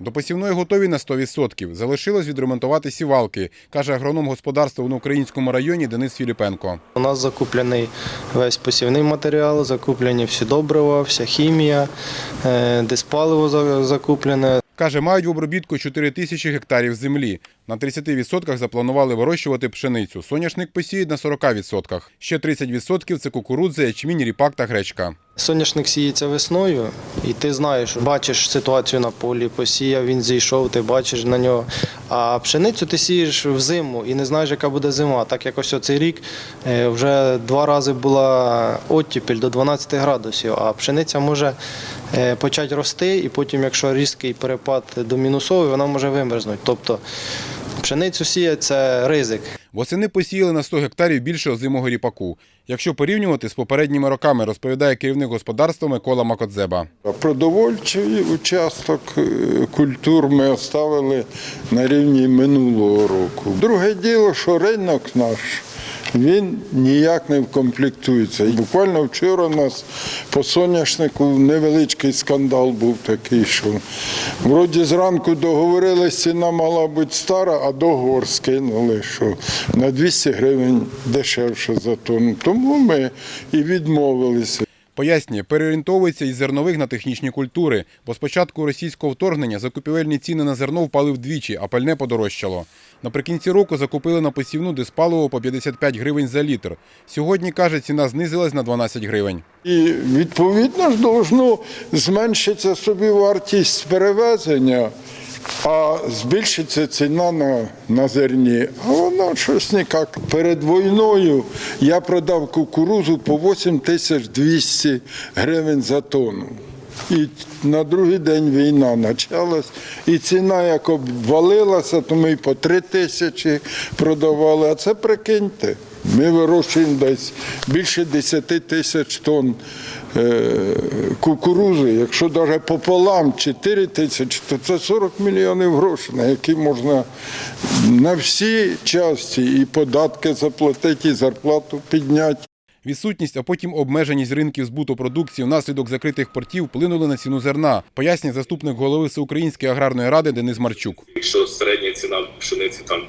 До посівної готові на 100%. Залишилось відремонтувати сівалки, каже агроном господарства в українському районі Денис Філіпенко. У нас закуплений весь посівний матеріал, закуплені всі добрива, вся хімія, е, диспаливо закуплене. Каже, мають в обробітку 4 тисячі гектарів землі. На 30% запланували вирощувати пшеницю. Соняшник посіють на 40%. Ще 30% – це кукурудза, ячмінь, ріпак та гречка. Соняшник сіється весною, і ти знаєш, бачиш ситуацію на полі, посіяв, він зійшов, ти бачиш на нього. А пшеницю ти сієш взиму і не знаєш, яка буде зима. Так як ось цей рік е, вже два рази була оттепель до 12 градусів, а пшениця може е, почати рости, і потім, якщо різкий перепад до мінусовий, вона може вимерзнути. Тобто пшеницю сіє це ризик. Восени посіяли на 100 гектарів більше озимого ріпаку. Якщо порівнювати з попередніми роками, розповідає керівник господарства Микола Макодзеба. Продовольчий участок е, культур ми оставили на рівні минулого року. Друге діло, що ринок наш. Він ніяк не вкомплектується. І буквально вчора у нас по соняшнику невеличкий скандал був такий, що вроді зранку договорилися, ціна мала бути стара, а договор скинули, що на 200 гривень дешевше за тонну. Тому ми і відмовилися. Пояснює, переорієнтовується із зернових на технічні культури, бо з початку російського вторгнення закупівельні ціни на зерно впали вдвічі, а пальне подорожчало. Наприкінці року закупили на посівну диспаливо по 55 гривень за літр. Сьогодні, каже, ціна знизилась на 12 гривень. І відповідно ж должно зменшитися собі вартість перевезення, а збільшиться ціна на, на зерні. Воно щось ніяк. Перед війною я продав кукурузу по 8 тисяч 200 гривень за тонну. І на другий день війна почалась, і ціна як обвалилася, то ми й по 3 тисячі продавали. А це прикиньте, ми вирощуємо десь більше 10 тисяч тонн кукурузи. Якщо навіть пополам 4 тисячі, то це 40 мільйонів грошей, на які можна на всі часті і податки заплатити, і зарплату підняти. Відсутність, а потім обмеженість ринків збуту продукції внаслідок закритих портів вплинули на ціну зерна, пояснює заступник голови Всеукраїнської аграрної ради Денис Марчук. Якщо середня ціна пшениці там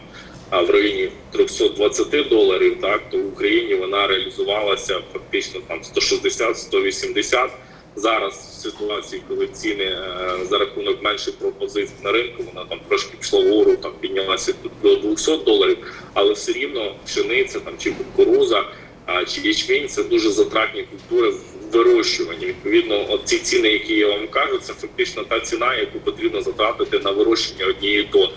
в районі 320 доларів, так то в Україні вона реалізувалася фактично там 160-180. Зараз в ситуації, коли ціни е, за рахунок менших пропозицій на ринку, вона там трошки пішла вгору, там піднялася до 200 доларів, але все рівно пшениця там чи кукуруза, чи ячмінь це дуже затратні культури в вирощуванні. Відповідно, ці ціни, які я вам кажу, це фактично та ціна, яку потрібно затратити на вирощення однієї тонни.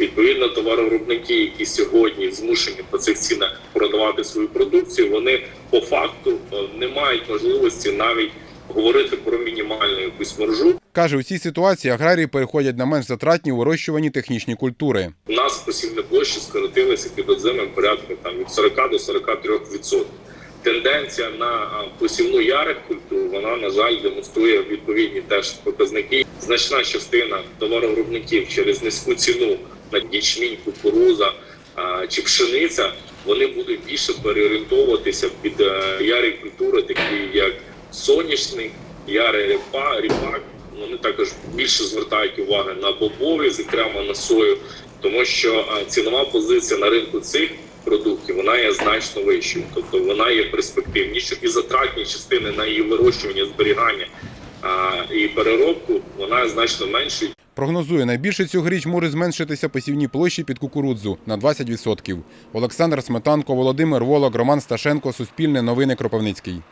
Відповідно, товаровиробники, які сьогодні змушені по цих цінах продавати свою продукцію, вони по факту е, не мають можливості навіть говорити про мінімальну якусь маржу. Каже, у цій ситуації аграрії переходять на менш затратні у вирощуванні технічні культури. У нас посівні площі скоротилися під озимим порядку там від 40 до 43 відсотків. Тенденція на посівну ярих культур вона на жаль демонструє відповідні теж показники. Значна частина товаровиробників через низьку ціну на ячмінь, кукуруза чи пшениця вони будуть більше переорієнтовуватися під е, ярі культури, такі як соняшник, ярий ріпа, ріпак. Вони також більше звертають уваги на бобові, зокрема на сою, тому що цінова позиція на ринку цих продуктів вона є значно вищою, тобто вона є перспективнішою і затратні частини на її вирощування, зберігання а, і переробку вона значно меншою. Прогнозує, найбільше цьогоріч може зменшитися посівні площі під кукурудзу на 20%. Олександр Сметанко, Володимир Волок, Роман Сташенко, Суспільне новини Кропивницький.